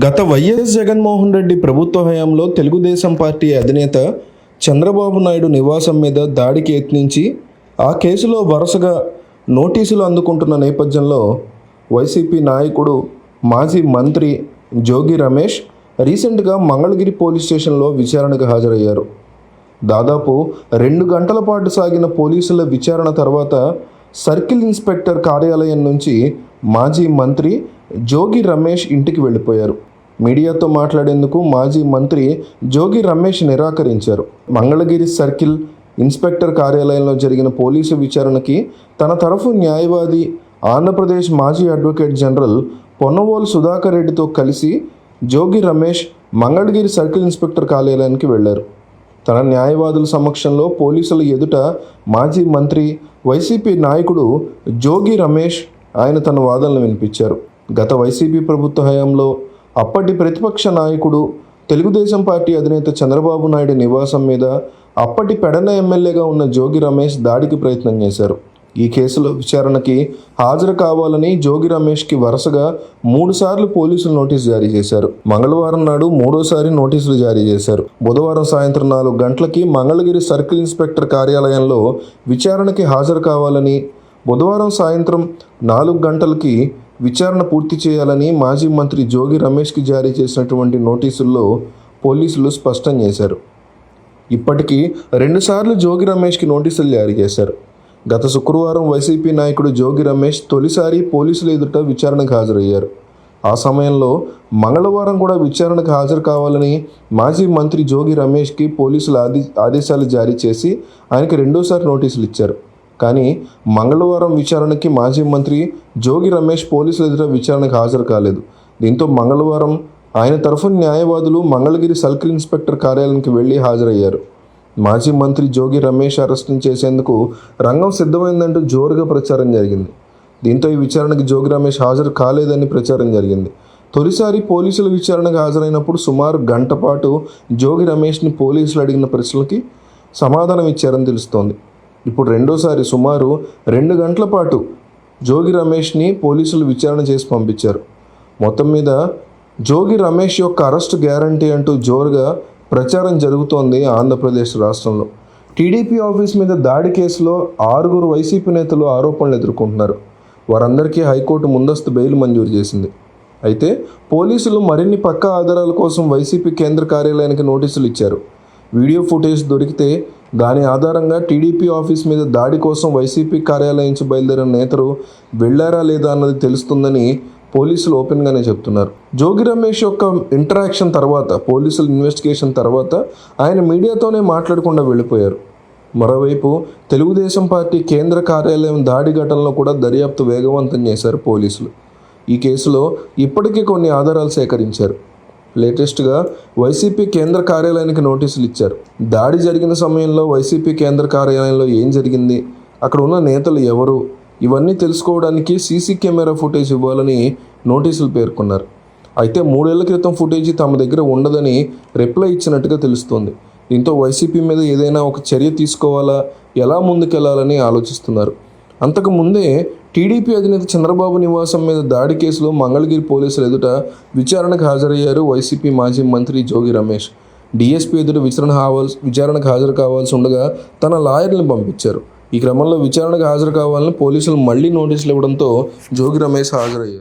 గత వైఎస్ జగన్మోహన్ రెడ్డి ప్రభుత్వ హయాంలో తెలుగుదేశం పార్టీ అధినేత చంద్రబాబు నాయుడు నివాసం మీద దాడికి యత్నించి ఆ కేసులో వరుసగా నోటీసులు అందుకుంటున్న నేపథ్యంలో వైసీపీ నాయకుడు మాజీ మంత్రి జోగి రమేష్ రీసెంట్గా మంగళగిరి పోలీస్ స్టేషన్లో విచారణకు హాజరయ్యారు. దాదాపు రెండు గంటల పాటు సాగిన పోలీసుల విచారణ తర్వాత సర్కిల్ ఇన్స్పెక్టర్ కార్యాలయం నుంచి మాజీ మంత్రి జోగి రమేష్ ఇంటికి వెళ్ళిపోయారు. మీడియాతో మాట్లాడేందుకు మాజీ మంత్రి జోగి రమేష్ నిరాకరించారు. మంగళగిరి సర్కిల్ ఇన్స్పెక్టర్ కార్యాలయంలో జరిగిన పోలీసు విచారణకి తన తరఫు న్యాయవాది ఆంధ్రప్రదేశ్ మాజీ అడ్వకేట్ జనరల్ పొన్నవోలు సుధాకర్ రెడ్డితో కలిసి జోగి రమేష్ మంగళగిరి సర్కిల్ ఇన్స్పెక్టర్ కార్యాలయానికి వెళ్ళారు తన న్యాయవాదుల సమక్షంలో పోలీసుల ఎదుట మాజీ మంత్రి వైసీపీ నాయకుడు జోగి రమేష్ ఆయన తన వాదనలు వినిపించారు. గత వైసీపీ ప్రభుత్వ హయాంలో అప్పటి ప్రతిపక్ష నాయకుడు తెలుగుదేశం పార్టీ అధినేత చంద్రబాబు నాయుడు నివాసం మీద అప్పటి పెడన ఎమ్మెల్యేగా ఉన్న జోగి రమేష్ దాడికి ప్రయత్నం చేశారు. ఈ కేసులో విచారణకి హాజరు కావాలని జోగి రమేష్కి వరుసగా మూడుసార్లు పోలీసులు నోటీసు జారీ చేశారు. మంగళవారం నాడు మూడోసారి నోటీసులు జారీ చేశారు. బుధవారం సాయంత్రం నాలుగు గంటలకి మంగళగిరి సర్కిల్ ఇన్స్పెక్టర్ కార్యాలయంలో విచారణకి హాజరు కావాలని బుధవారం సాయంత్రం నాలుగు గంటలకి విచారణ పూర్తి చేయాలని మాజీ మంత్రి జోగి రమేష్కి జారీ చేసినటువంటి నోటీసుల్లో పోలీసులు స్పష్టం చేశారు. ఇప్పటికీ రెండుసార్లు జోగి రమేష్కి నోటీసులు జారీ చేశారు. గత శుక్రవారం వైసీపీ నాయకుడు జోగి రమేష్ తొలిసారి పోలీసుల ఎదుట విచారణకు హాజరయ్యారు. ఆ సమయంలో మంగళవారం కూడా విచారణకు హాజరు కావాలని మాజీ మంత్రి జోగి రమేష్కి పోలీసులు ఆది ఆదేశాలు జారీ చేసి ఆయనకి రెండోసారి నోటీసులు ఇచ్చారు. కానీ మంగళవారం విచారణకి మాజీ మంత్రి జోగి రమేష్ పోలీసుల ఎదుట విచారణకు హాజరు కాలేదు. దీంతో మంగళవారం ఆయన తరఫు న్యాయవాదులు మంగళగిరి సర్కిల్ ఇన్స్పెక్టర్ కార్యాలయానికి వెళ్ళి హాజరయ్యారు. మాజీ మంత్రి జోగి రమేష్ అరెస్టును చేసేందుకు రంగం సిద్ధమైందంటూ జోరుగా ప్రచారం జరిగింది. దీంతో ఈ విచారణకి జోగి రమేష్ హాజరు కాలేదని ప్రచారం జరిగింది. తొలిసారి పోలీసుల విచారణకు హాజరైనప్పుడు సుమారు గంట పాటు జోగి రమేష్ని పోలీసులు అడిగిన ప్రశ్నలకి సమాధానం ఇచ్చారని తెలుస్తోంది. ఇప్పుడు రెండోసారి సుమారు రెండు గంటల పాటు జోగి రమేష్ని పోలీసులు విచారణ చేసి పంపించారు. మొత్తం మీద జోగి రమేష్ యొక్క అరెస్ట్ గ్యారంటీ అంటూ జోరుగా ప్రచారం జరుగుతోంది ఆంధ్రప్రదేశ్ రాష్ట్రంలో. టీడీపీ ఆఫీస్ మీద దాడి కేసులో ఆరుగురు వైసీపీ నేతలు ఆరోపణలు ఎదుర్కొంటున్నారు. వారందరికీ హైకోర్టు ముందస్తు బెయిల్ మంజూరు చేసింది. అయితే పోలీసులు మరిన్ని పక్కా ఆధారాల కోసం వైసీపీ కేంద్ర కార్యాలయానికి నోటీసులు ఇచ్చారు. వీడియో ఫుటేజ్ దొరికితే దాని ఆధారంగా టీడీపీ ఆఫీస్ మీద దాడి కోసం వైసీపీ కార్యాలయం నుంచి బయలుదేరిన నేతలు వెళ్ళారా లేదా అన్నది తెలుస్తుందని పోలీసులు ఓపెన్గానే చెప్తున్నారు. జోగి రమేష్ యొక్క ఇంటరాక్షన్ తర్వాత పోలీసుల ఇన్వెస్టిగేషన్ తర్వాత ఆయన మీడియాతోనే మాట్లాడకుండా వెళ్ళిపోయారు. మరోవైపు తెలుగుదేశం పార్టీ కేంద్ర కార్యాలయం దాడి ఘటనలో కూడా దర్యాప్తు వేగవంతం చేశారు పోలీసులు. ఈ కేసులో ఇప్పటికీ కొన్ని ఆధారాలు సేకరించారు. లేటెస్ట్గా వైసీపీ కేంద్ర కార్యాలయానికి నోటీసులు ఇచ్చారు. దాడి జరిగిన సమయంలో వైసీపీ కేంద్ర కార్యాలయంలో ఏం జరిగింది? అక్కడ ఉన్న నేతలు ఎవరు? ఇవన్నీ తెలుసుకోవడానికి సీసీ కెమెరా ఫుటేజ్ ఇవ్వాలని నోటీసులు పేర్కొన్నారు. అయితే మూడేళ్ళ క్రితం ఫుటేజ్ తమ దగ్గర ఉండదని రిప్లై ఇచ్చినట్టుగా తెలుస్తోంది. దీంతో వైసీపీ మీద ఏదైనా ఒక చర్య తీసుకోవాలా? ఎలా ముందుకెళ్ళాలని ఆలోచిస్తున్నారు? అంతకు ముందే టీడీపీ అధినేత చంద్రబాబు నివాసం మీద దాడి కేసులో మంగళగిరి పోలీసులు ఎదుట విచారణకు హాజరయ్యారు వైసీపీ మాజీ మంత్రి జోగి రమేష్. డీఎస్పీ ఎదుట విచారణ హావాల్సి విచారణకు హాజరు కావాల్సి ఉండగా తన లాయర్ని పంపించారు. ఈ క్రమంలో విచారణకు హాజరు కావాలని పోలీసులు మళ్ళీ నోటీసులు ఇవ్వడంతో జోగి రమేష్ హాజరయ్యారు.